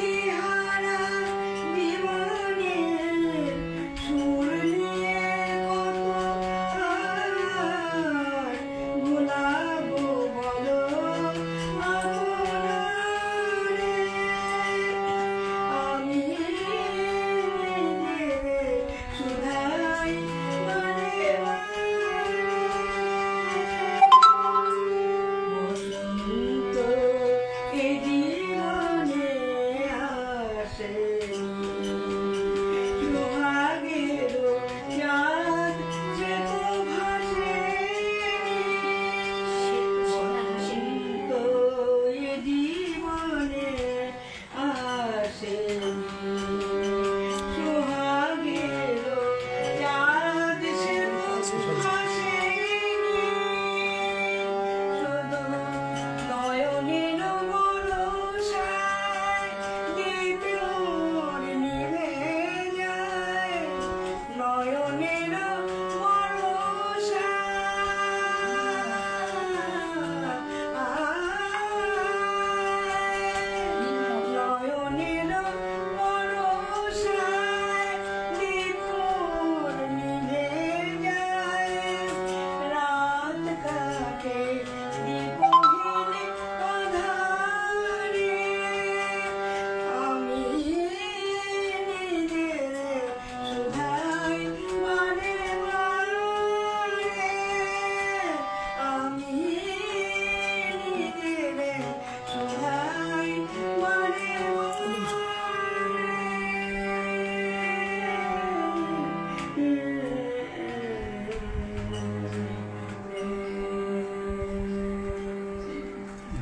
here.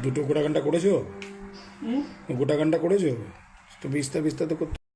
দুটো গোটা ঘণ্টা করেছ? গোটা ঘণ্টা করেছ? তো বিস্তার বিস্তার তো করতে